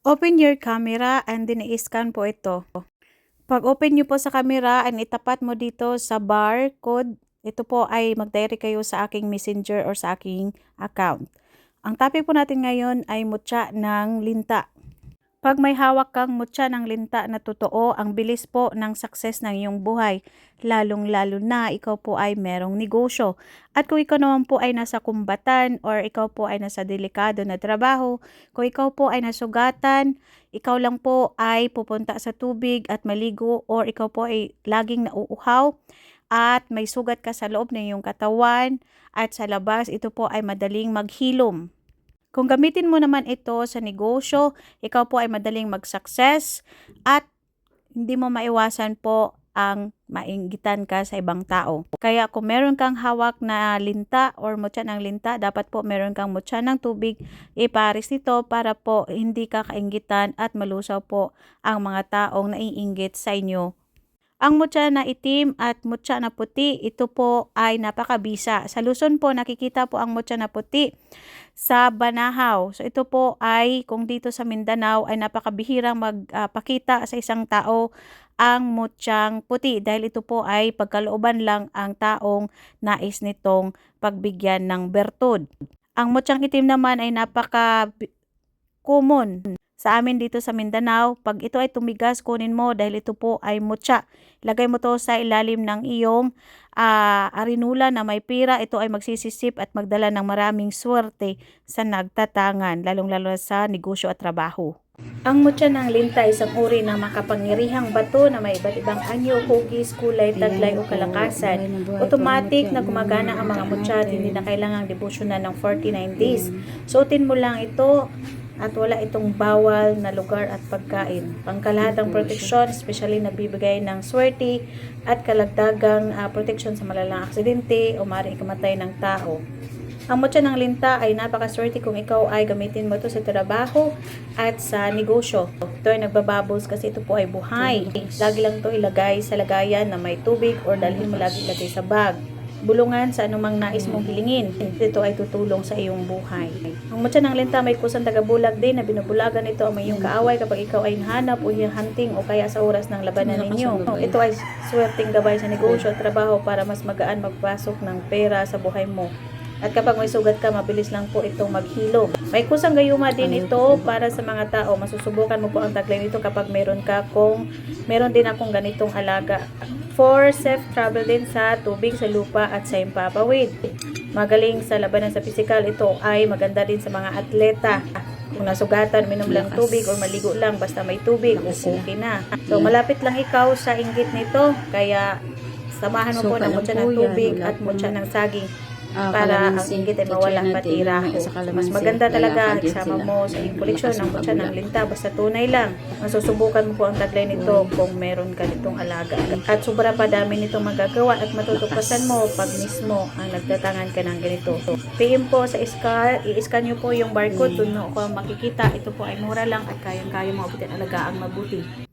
Open your camera and then i-scan po ito. Pag open nyo po sa camera and itapat mo dito sa barcode, ito po ay mag-direct kayo sa aking messenger or sa aking account. Ang topic po natin ngayon ay mutya ng linta. Pag may hawak kang mutya ng linta na totoo, ang bilis po ng success ng iyong buhay, lalong-lalo na ikaw po ay merong negosyo. At kung ikaw naman po ay nasa kumbatan or ikaw po ay nasa delikado na trabaho, kung ikaw po ay nasugatan, ikaw lang po ay pupunta sa tubig at maligo or ikaw po ay laging nauuhaw at may sugat ka sa loob ng iyong katawan at sa labas, ito po ay madaling maghilom. Kung gamitin mo naman ito sa negosyo, ikaw po ay madaling mag-success at hindi mo maiwasan po ang mainggitan ka sa ibang tao. Kaya kung meron kang hawak na linta or mutya ng linta, dapat po meron kang mutya ng tubig, iparis nito para po hindi ka kainggitan at malusaw po ang mga taong naiinggit sa inyo ang mutya na itim at mutya na puti, ito po ay napakabisa. Sa Luzon po, nakikita po ang mutya na puti sa Banahaw. So ito po ay, kung dito sa Mindanao, ay napakabihirang magpakita uh, sa isang tao ang mutyang puti dahil ito po ay pagkalooban lang ang taong nais nitong pagbigyan ng bertud. Ang mutyang itim naman ay napaka common sa amin dito sa Mindanao, pag ito ay tumigas, kunin mo dahil ito po ay mutya. Lagay mo to sa ilalim ng iyong uh, arinula na may pira. Ito ay magsisisip at magdala ng maraming swerte sa nagtatangan, lalong-lalo sa negosyo at trabaho. Ang mutya ng linta ay isang uri ng makapangyarihang bato na may iba't ibang anyo, hugis, kulay, taglay o kalakasan. Automatic na gumagana ang mga mutya at hindi na kailangang debosyonan ng 49 days. Suotin mo lang ito at wala itong bawal na lugar at pagkain. Pangkalahatang proteksyon, especially nagbibigay ng swerte at kalagdagang uh, proteksyon sa malalang aksidente o maaaring kamatay ng tao. Ang mutya ng linta ay napakaswerte kung ikaw ay gamitin mo ito sa trabaho at sa negosyo. Ito ay nagbabubbles kasi ito po ay buhay. Lagi lang ito ilagay sa lagayan na may tubig or dalhin mo lagi ilagay sa bag bulungan sa anumang nais mong hilingin. Ito ay tutulong sa iyong buhay. Ang mutya ng lenta may kusang tagabulag din na binubulagan ito ang iyong kaaway kapag ikaw ay nahanap o hunting o kaya sa oras ng labanan ninyo. Ito ay swerteng gabay sa negosyo at trabaho para mas magaan magpasok ng pera sa buhay mo. At kapag may sugat ka, mabilis lang po itong maghilom. May kusang gayuma din ito para sa mga tao. Masusubukan mo po ang taglay nito kapag meron ka kung meron din akong ganitong alaga. For safe travel din sa tubig, sa lupa at sa impapawid. Magaling sa labanan sa pisikal, ito ay maganda din sa mga atleta. Kung nasugatan, minom lang tubig o maligo lang basta may tubig, okay na. So malapit lang ikaw sa inggit nito, kaya samahan mo po ng mutya ng tubig at mutya ng saging Ah, para ang inggit ay mawala patira ko. Mas maganda talaga isama mo sa iyong koleksyon ng kutsa ng linta basta tunay lang. Masusubukan mo po ang taglay nito kung meron ka nitong alaga. At sobra pa dami nitong magagawa at matutupasan mo pag mismo ang nagtatangan ka ng ganito. PM po sa scan, i-scan nyo po yung barcode, doon mo ako makikita. Ito po ay mura lang at kayang-kaya mo abutin alaga ang mabuti.